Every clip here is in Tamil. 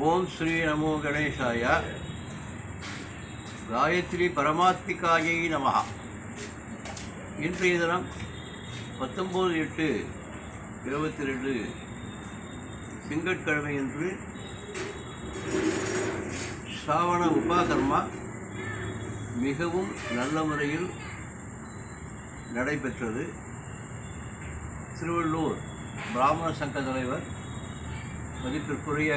ஓம் ஸ்ரீ நமோ கணேசாய. காயத்ரி பரமாத்மிகாயை நமகா இன்றைய தினம் பத்தொம்போது எட்டு இருபத்தி ரெண்டு திங்கட்கிழமை என்று சாவண உபாகர்மா மிகவும் நல்ல முறையில் நடைபெற்றது. திருவள்ளூர் பிராமண சங்க தலைவர் மதிப்பிற்குரிய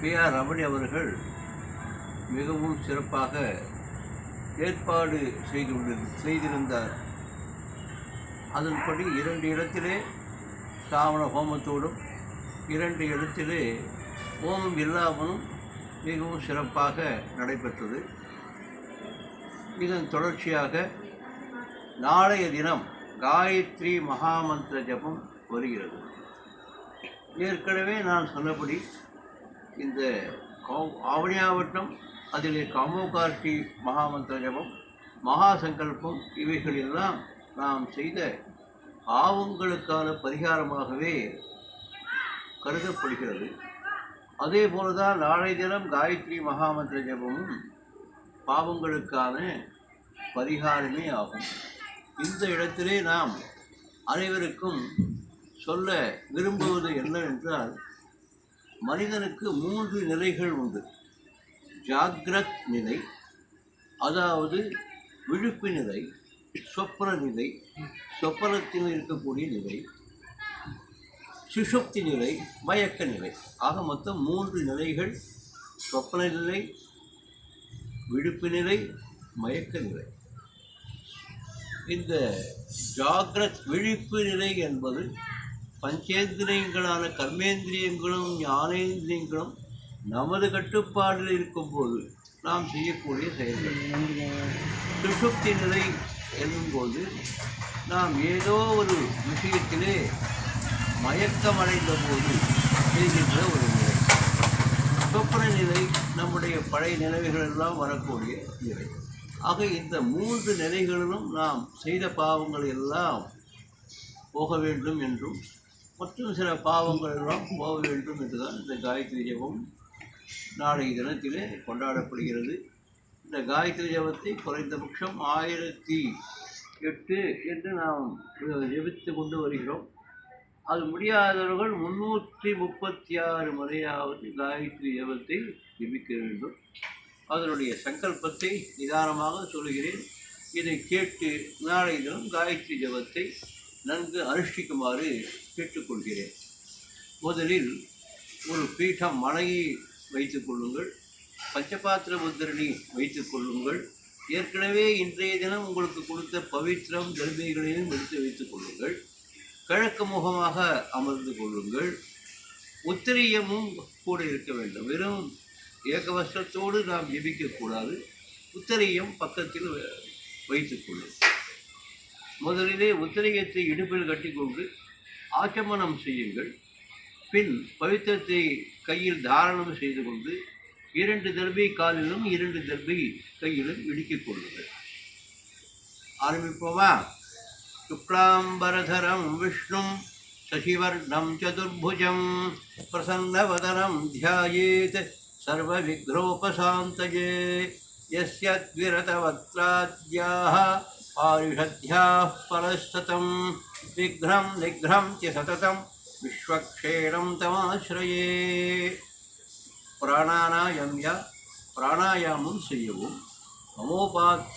பி ஆர் ரமணி அவர்கள் மிகவும் சிறப்பாக ஏற்பாடு செய்து செய்திருந்தார். அதன்படி இரண்டு இடத்திலே சாவண ஹோமத்தோடும் இரண்டு இடத்திலே ஹோமம் இல்லாமலும் மிகவும் சிறப்பாக நடைபெற்றது. இதன் தொடர்ச்சியாக நாளைய தினம் காயத்ரி மகாமந்திர ஜபம் வருகிறது. ஏற்கனவே நான் சொன்னபடி இந்த கௌ- ஆவணியாவட்டம் அதிலே காமோகார்த்தி மகாமந்திர ஜபம் மகா சங்கல்பம் இவைகளெல்லாம் நாம் செய்த பாவங்களுக்கான பரிகாரமாகவே கருதப்படுகிறது. அதே போல தான் நாளை தினம் காயத்ரி மகாமந்திர ஜபமும் பாவங்களுக்கான பரிகாரமே ஆகும். இந்த இடத்திலே நாம் அனைவருக்கும் சொல்ல விரும்புவது என்னவென்றால் மனிதனுக்கு மூன்று நிலைகள் உண்டு. ஜாக்ரத் நிலை அதாவது விழிப்பு நிலை சொப்பன நிலை சொப்பனத்தில் இருக்கக்கூடிய நிலை சுஷுப்தி நிலை மயக்க நிலை. ஆக மொத்தம் மூன்று நிலைகள் சொப்பன நிலை விழுப்பு நிலை மயக்க நிலை. இந்த ஜாகிரத் விழிப்பு நிலை என்பது பஞ்சேந்திரியங்களான கர்மேந்திரியங்களும் ஞானேந்திரியங்களும் நமது கட்டுப்பாடில் இருக்கும்போது நாம் செய்யக்கூடிய செயல்கள். சுசுப்தி நிலை என்னும்போது நாம் ஏதோ ஒரு விஷயத்திலே மயக்கமடைந்த போது செய்கின்ற ஒரு நிலை. சொப்பன நிலை நம்முடைய பழைய நிலைகள் எல்லாம் வரக்கூடிய நிலை. ஆக இந்த மூன்று நிலைகளிலும் நாம் செய்த பாவங்கள் எல்லாம் போக வேண்டும் என்றும் மற்றும் சில பாவங்களெல்லாம் போக வேண்டும் என்றுதான் இந்த காயத்ரி ஜெபம் நாளைய தினத்திலே கொண்டாடப்படுகிறது. இந்த காயத்ரி ஜெபத்தை குறைந்தபட்சம் ஆயிரத்தி எட்டு என்று நாம் ஜெபித்து கொண்டு வருகிறோம். அது முடியாதவர்கள் முன்னூற்றி முப்பத்தி ஆறு முறையாவது காயத்ரி ஜபத்தை ஜெபிக்க வேண்டும். அதனுடைய சங்கல்பத்தை நிதானமாக சொல்கிறேன் இதை கேட்டு நாளைய தினம் காயத்ரி ஜபத்தை நன்கு அனுஷ்டிக்குமாறு கேட்டுக்கொள்கிறேன். முதலில் ஒரு பீடம் மலையை வைத்துக் கொள்ளுங்கள். பஞ்சபாத்திர முத்திரணி வைத்துக் கொள்ளுங்கள். ஏற்கனவே இன்றைய தினம் உங்களுக்கு கொடுத்த பவித்திரம் தர்மைகளையும் எடுத்து வைத்துக் கொள்ளுங்கள். கிழக்கு முகமாக அமர்ந்து கொள்ளுங்கள். உத்திரியமும் கூட இருக்க வேண்டும். வெறும் ஏகவசத்தோடு நாம் ஜெபிக்கக்கூடாது உத்தரியம் பக்கத்தில் வைத்துக்கொள்ளும் முதலிலே உத்தரியத்தை இடுப்பில் கட்டிக்கொண்டு ஆச்சமனம் செய்யுங்கள் பின் பவித்திரத்தை கையில் தாரணம் செய்து கொண்டு இரண்டு தர்பை காலிலும் இரண்டு தர்பை கையிலும் இடுக்கிக் கொள்ளுங்கள் ஆரம்பிப்போமா शुक्लाम्बरधरं विष्णुं शशिवर्णं चतुर्भुजं प्रसन्नवदनं ध्यायेत् सर्वविघ्नोपशान्तये यस्य द्विरतवक्त्राद्याः पारिषद्या परस्ततम। विघ्रम निघ्रम च सततम। विश्वक्षेणम तमाश्रय। प्राणायाम प्राणायाम से ममोपात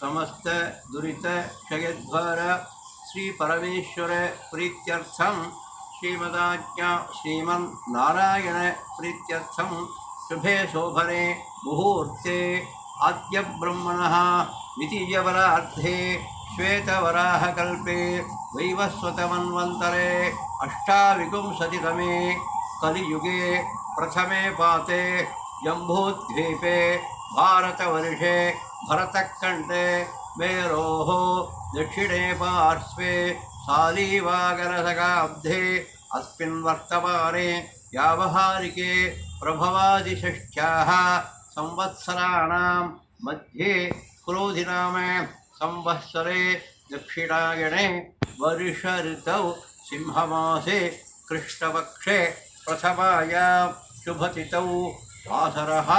समस्त, दुरीत क्षयद्वार श्री परमेश्वर प्रीत्यर्थम श्रीमदाज्ञा श्रीमन नारायण प्रीत्यर्थम शुभे शोभने मुहूर्ते। आद्य ब्रह्मण द्वितीयवरार्धे श्वेतवराहकल्पे वैवस्वतमन्वन्तरे अष्टाविंशतितमे कलियुगे प्रथमे पाते जम्बूद्वीपे भारतवर्षे भरतखण्डे मेरोः दक्षिणे पार्श्वे शालीवागरशकाब्धे अस्मिन् वर्तमाने व्यावहारिके प्रभवादिषष्ट्याः संवत्सराणां मध्ये क्रोधिनाम संवत्सरे दक्षिणायणे वर्षऋतौ सिंहमासे कृष्णपक्षे प्रथमायां शुभतिथौ वासरः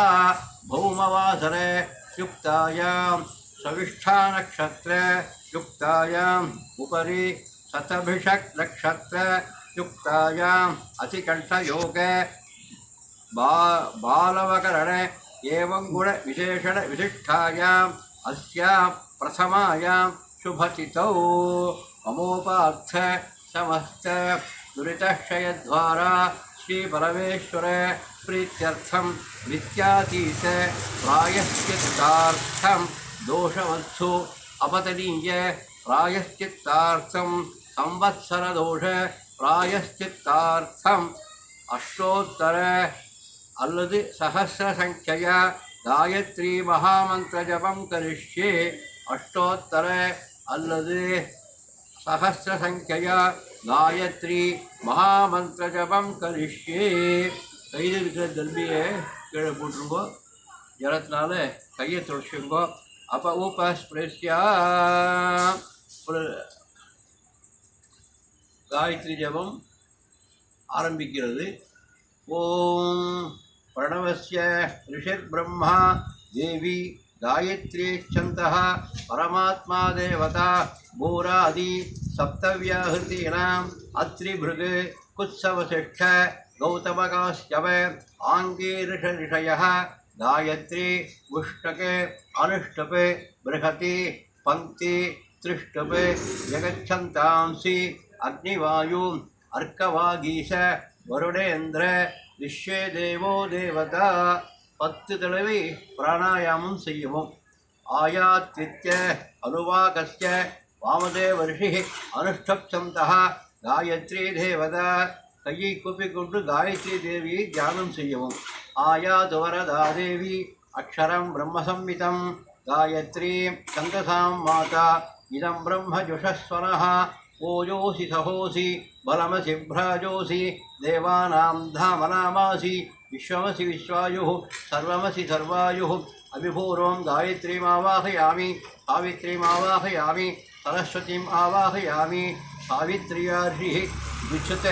भौमवासरे युक्तायां सविष्ठानक्षत्रे युक्तायाम् उपरि शतभिषक् नक्षत्र युक्तायाम् अतिकण्ठयोगे बा बालवकरणे एवं गुणविशेषणविशिष्टायाम् अस्यां प्रथमायां शुभतिथौ ममोपार्थ समस्त दुरितक्षयद्वारा श्रीपरमेश्वर प्रीत्यर्थं नित्यातीत प्रायश्चित्तार्थं दोषवत्सु अपतनीय प्रायश्चित्तार्थं संवत्सरदोष प्रायश्चित्तार्थम् அஷ்டோத்தர அல்லது சகசிர சங்கியா காயத்ரி மகாமந்திர ஜபம் கரிஷ்யே அஷ்டோத்தர அல்லது சகசிர சங்கியா காயத்ரி மகாமந்திர ஜபம் கரிஷ்யே. கையில் இருக்கிற தல்பியை கீழே போட்டுருங்கோ. ஜலத்தினால கையை துடைச்சுங்கோ. அப்போ உபஸ்பிரஸ்யா காயத்ரி ஜபம் ஆரம்பிக்கிறது. ஓம் प्रणवस्य ऋषिर्ब्रह्मा देवी गायत्री गायत्रीच्छन्तः परमात्मा देवता भूरादि सप्तव्याहृतीनाम् अत्रिभृग कुत्सवशिष्ठ गौतमकाश्यव आङ्गीर्षऋषयः गायत्री उष्टके अनुष्टपे बृहति पङ्क्ति तृष्टपे जगच्छन्तांसि अग्निवायु अर्कवागीश वरुणेन्द्र அக்னிவாயு தேவோ தேவதா. பத்து தடவை பிராணாயாமம் செய்யவும். ஆயாத்வித்ய அனுவாகஸ்ய வாமதேவ ரிஷி அனுஷ்டப்சந்தः காயத்ரி தேவதா. கையை கூப்பிக்கொண்டு காயத்ரி தேவியை தியானம் செய்யவும். ஆயாது வரதா தேவி. அக்ஷரம் பிரம்மசம்மிதம். காயத்ரி சந்தசாம் மாதா. இதம் பிரம்ம ஜுஷஸ்வரः ओजोऽसि सहोऽसि बलमसि भ्राजोऽसि देवानां धामनामासि, विश्वमसि विश्वायुः, सर्वमसि सर्वायुः अभिपूर्वं गायत्रीमावाहयामि, सावित्रीमावाहयामि, सरस्वतीम् आवाहयामि, सावित्र्यार्हिः विद्युत्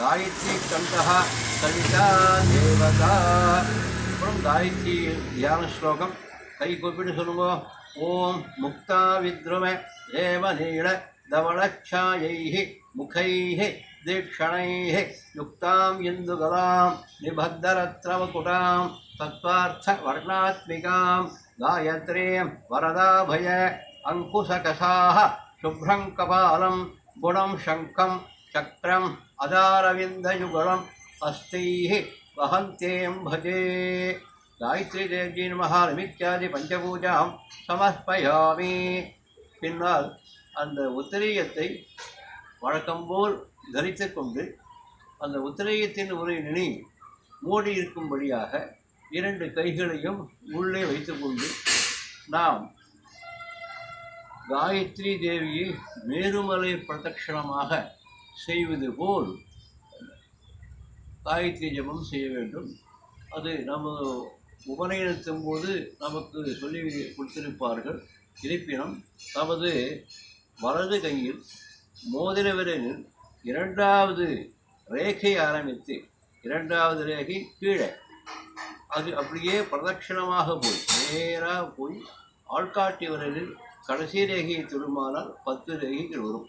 गायत्रीकण्ठः सविता देवता। गायत्री ध्यानश्लोकं कै कुपिडु सुनुगो ॐ मुक्ता विद्रुमे देवनीळ धवणच्छायैः मुखैः, दीक्षणैः, युक्तां इन्दुगदां निबद्धरत्रवकुटां तत्त्वार्थवर्णात्मिकां, गायत्रीं, वरदाभय, अङ्कुशकषाः, शुभ्रं कपालं, गुणं शङ्खं चक्रम् अदारविन्दयुगलं, हस्तैः, वहन्त्यें भजे। गायत्रीदेव्यी नमः इत्यादि पञ्चपूजां समर्पयामि। पिन्वल् அந்த உத்திரேயத்தை வழக்கம்போல் தரித்து கொண்டு அந்த உத்திரேயத்தின் ஒரு நினை மூடி இருக்கும்படியாக இரண்டு கைகளையும் உள்ளே வைத்துக்கொண்டு நாம் காயத்ரி தேவியை மேருமலை பிரதட்சணமாக செய்வது போல் காயத்ரி ஜபம் செய்ய வேண்டும். அது நம்ம உபநயனத்தின் போது நமக்கு சொல்லி கொடுத்திருப்பார்கள். இருப்பினும் நமது வலது கையில் மோதிர விரலில் இரண்டாவது ரேகை ஆரம்பித்து இரண்டாவது ரேகை கீழே. அது அப்படியே பிரதட்சிணமாக போய் நேராக போய் ஆள்காட்டி விரலில் கடைசி ரேகையை தொடுமானால் பத்து ரேகைகள் வரும்.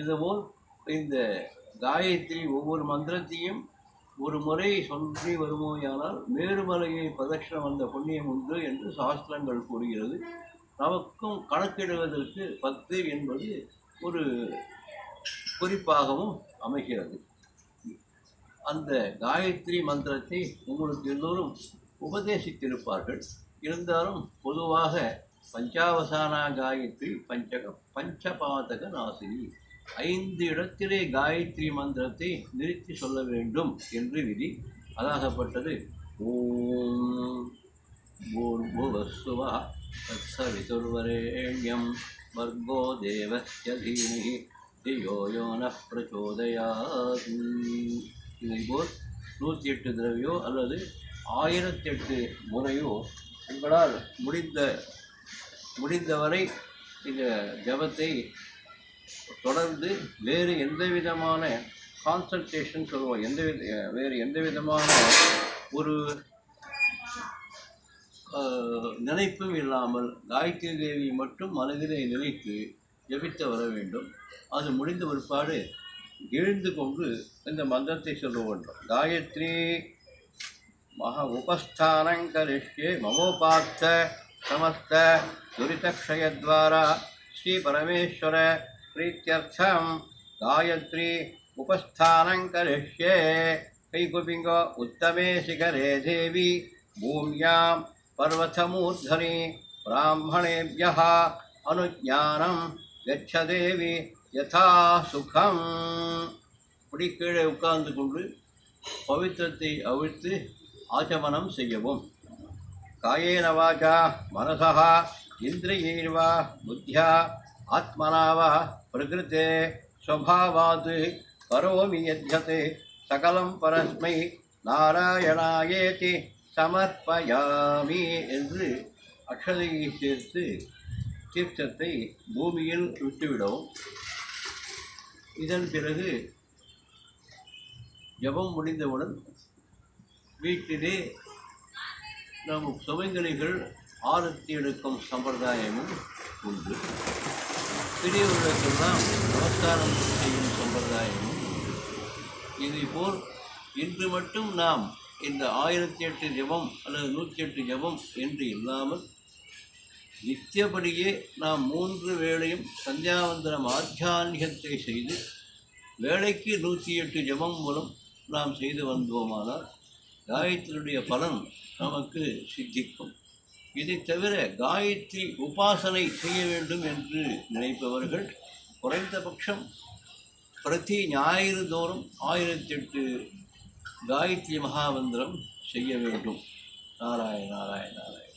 இதுபோல் இந்த காயத்ரி ஒவ்வொரு மந்திரத்தையும் ஒரு முறை சொல்லி வருமோயானால் மேருமலையை பிரதட்சணம் வந்த புண்ணியம் உண்டு என்று சாஸ்திரங்கள் கூறுகிறது. நமக்கும் கணக்கிடுவதற்கு பத்து என்பது ஒரு குறிப்பாகவும் அமைகிறது. அந்த காயத்ரி மந்திரத்தை உங்களுக்கு எல்லோரும் உபதேசித்திருப்பார்கள். இருந்தாலும் பொதுவாக பஞ்சாவசானா காயத்ரி பஞ்சக பஞ்சபாதக நாசினி. ஐந்து இடத்திலே காயத்ரி மந்திரத்தை நிறுத்தி சொல்ல வேண்டும் என்று விதி அதாகப்பட்டது ஓம் ஓர் புவசுவா तत्सवितुर्वरेण्यं भर्गो देवस्य धीमहि धियो यो नः பிரச்சோதயாத் இதைபோல் நூற்றி எட்டு தடவையோ அல்லது ஆயிரத்தெட்டு முறையோ உங்களால் முடிந்த முடிந்தவரை இந்த ஜபத்தை தொடர்ந்து வேறு எந்த விதமான கான்சன்ட்ரேஷன் சொல்லுவோம் எந்த வித வேறு எந்த விதமான ஒரு ஆஹ், நினைப்பும் இல்லாமல் காயத்ரி தேவி மட்டும் மனதிலே நினைத்து ஜபித்து வர வேண்டும். அது முடிந்த பிற்பாடு எழுந்து கொண்டு இந்த மந்திரத்தை சொல்ல வேண்டும். காயத்ரி மகா உபஸ்தானம் கரிஷ்யே மமோபாத்த சமஸ்த துரிதக்ஷயத்வாரா ஸ்ரீ பரமேஸ்வர பிரீத்தியர்த்தம். காயத்ரி உபஸ்தானம் கரிஷ்யே. கைகுபிங்கோ உத்தமே சிகரே தேவி. பூமியாம் பர்வதமூர்धनि ब्राह्मणेभ्यः அனுஜானம் கச்ச யதா சுகம் இப்படி கீழே உட்கார்ந்து கொண்டு பவித்திரத்தை அவிழ்த்து ஆச்சமனம் செய்யவும். காயேன வாச்சா மனசா இந்திரியைர்வா புத்தியா ஆத்மனாவா பிரகிருத்தே ஸ்வபாவாத் கரோமி யத்யத் சகலம் பரஸ்மை நாராயணாயேதி। சமர்ப்பயாமி என்று அக்ஷதையை சேர்த்து தீர்த்தத்தை பூமியில் விட்டுவிடவும். இதன் பிறகு ஜபம் முடிந்தவுடன் வீட்டிலே நம் சுமங்கலிகள் ஆரத்தி எடுக்கும் சம்பிரதாயமும் உண்டு. பெரியவர்களுக்கெல்லாம் நமஸ்காரம் செய்யும் சம்பிரதாயமும் உண்டு. இதேபோல் இன்று மட்டும் நாம் இந்த ஆயிரத்தி எட்டு ஜபம் அல்லது நூற்றி எட்டு ஜபம் என்று இல்லாமல் நித்தியபடியே நாம் மூன்று வேளையும் சந்தியாவந்தனம் ஆத்தியான்யத்தை செய்து வேலைக்கு நூற்றி எட்டு ஜபம் மூலம் நாம் செய்து வந்தோமானால் காயத்ரியுடைய பலன் நமக்கு சித்திக்கும். இதை தவிர காயத்ரி உபாசனை செய்ய வேண்டும் என்று நினைப்பவர்கள் குறைந்தபட்சம் பிரதி ஞாயிறு தோறும் ஆயிரத்தி எட்டு காயத்ரி மகாமந்திரம் செய்ய வேண்டும். நாராயண நாராயண நாராயண.